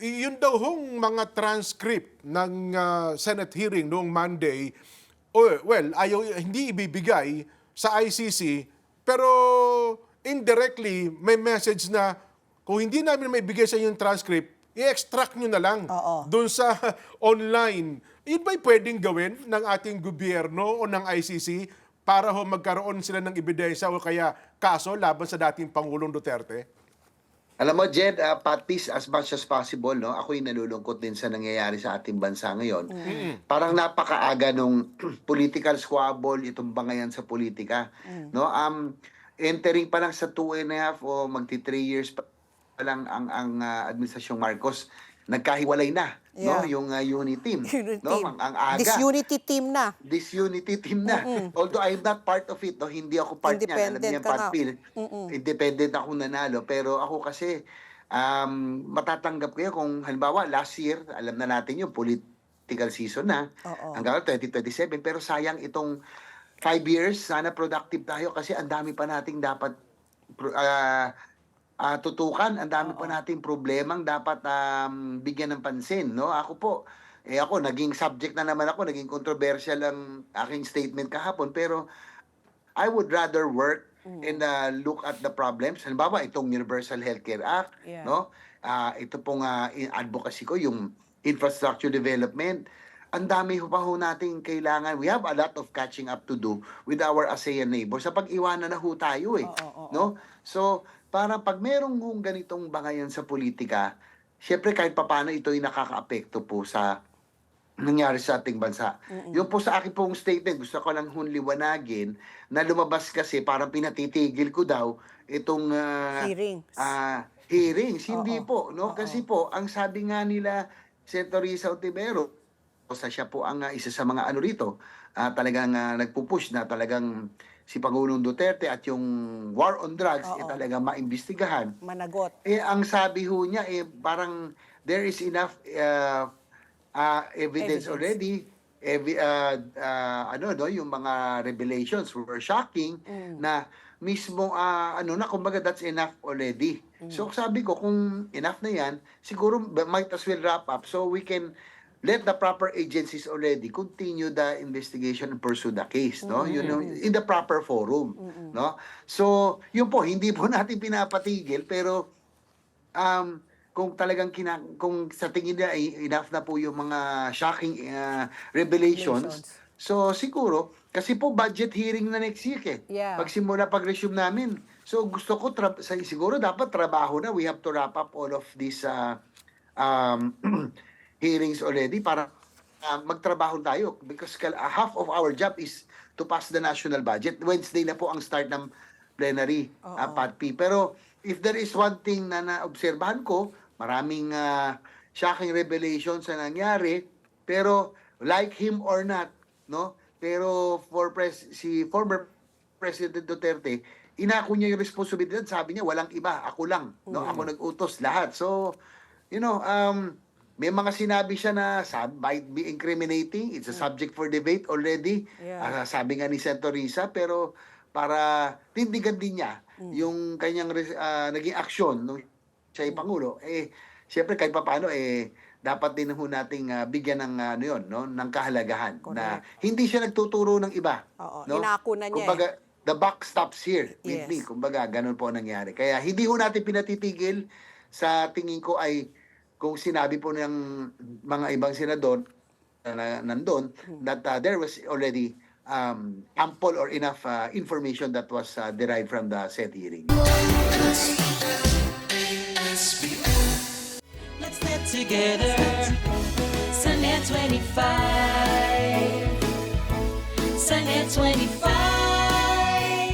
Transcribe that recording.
yun daw hong mga transcript ng ah, Senate hearing noong Monday, well, ayaw, hindi ibibigay sa ICC, pero indirectly may message na kung hindi namin maibigay sa inyo yung transcript, i-extract nyo na lang Oo. doon sa online. Yun ba'y pwedeng gawin ng ating gobyerno o ng ICC para ho magkaroon sila ng ebidensya o kaya kaso laban sa dating Pangulong Duterte? Alam mo, Jed, uh, Pat, please, as much as possible, no? ako'y nalulungkot din sa nangyayari sa ating bansa ngayon. Parang napakaaga nung political squabble, itong bangayan sa politika. No? Um, entering pa lang sa two and a half o magti three years pa lang ang, ang ah, administrasyong Marcos, nagkahiwalay na no? Yeah. yung uh, unit team. Unity no? team. Ang, ang aga. Disunity team na. disunity team na. Although I'm not part of it, no? hindi ako part niyan. Alam Independent niya, nga. Phil, independent ako nanalo. Pero ako kasi, um, matatanggap ko yan kung halimbawa last year, alam na natin yung political season na, Oo. hanggang 2027, pero sayang itong five years, sana productive tayo kasi ang dami pa nating dapat pro- ah, tutukan, ang dami pa nating problemang dapat um, bigyan ng pansin, no? Ako po, eh ako naging subject na naman ako, naging controversial ang aking statement kahapon, pero I would rather work and uh, look at the problems. Halimbawa, itong Universal Healthcare Act, Yeah. no? Ah, ito pong in- advocacy ko, yung infrastructure development. Ang dami ho pa ho nating kailangan. We have a lot of catching up to do with our ASEAN neighbors. Sa pag-iwanan na ho tayo eh. Oo, oo, oo. No? So, para pag merong hong ganitong bangayan sa politika, syempre kahit papano ito'y nakakaapekto po sa nangyari sa ating bansa. Yung po sa akin pong statement, gusto ko lang hon liwanagin na lumabas kasi parang pinatitigil ko daw itong ah, Hearings. ah, hearings. Hindi Oo. po, Oo. no? Kasi po, ang sabi nga nila, Senator Risa Ontivero, sa siya po ang ah, isa sa mga ano rito, ah, talagang ah, nagpupush na talagang si Pangulong Duterte at yung war on drugs Oo. eh talagang maimbestigahan. Managot. Eh, ang sabi ho niya, eh, parang there is enough uh, uh, evidence, Evidence. already. Evi- uh, uh, ano, no, yung mga revelations were shocking Mm. na mismo, uh, ano na, kumbaga that's enough already. Mm. So, sabi ko, kung enough na yan, siguro might as well wrap up so we can let the proper agencies already continue the investigation and pursue the case, no? You know, in the proper forum, no? So, yun po, hindi po natin pinapatigil, pero um, kung talagang kina, kung sa tingin nila ay enough na po yung mga shocking uh, revelations, so siguro, kasi po budget hearing na next week eh. Yeah. Pagsimula pag-resume namin. So gusto ko, tra- sa- siguro dapat trabaho na. We have to wrap up all of these uh, um, hearings already para uh, magtrabaho tayo. Because uh, half of our job is to pass the national budget. Wednesday na po ang start ng plenary, uh, Oo. Pat P. Pero if there is one thing na naobserbahan ko, maraming uh, shocking revelations na nangyari, pero like him or not, no? Pero for pres si former President Duterte, inako niya yung responsibilidad, sabi niya walang iba, ako lang, no? Ako nag-utos lahat. So, you know, um may mga sinabi siya na sab- might be incriminating. It's a subject for debate already. Yeah. Ah, sabi nga ni Senator Risa, pero para tindigan din niya yung kanyang res- ah, naging aksyon nung siya ay Pangulo, eh, siyempre kahit papaano, eh, dapat din ho nating ah, bigyan ng ano yun, no, ng kahalagahan na hindi siya nagtuturo ng iba. Oo, no? inako na niya eh. Kumbaga, the buck stops here with Yes. me. Kumbaga, ganun po ang nangyari. Kaya hindi ho natin pinatitigil sa tingin ko ay kung sinabi po ng mga ibang senador na, na nandun Hmm. that uh, there was already um, ample or enough uh, information that was uh, derived from the said hearing. Let's get together. Sunday 25. Sunday 25.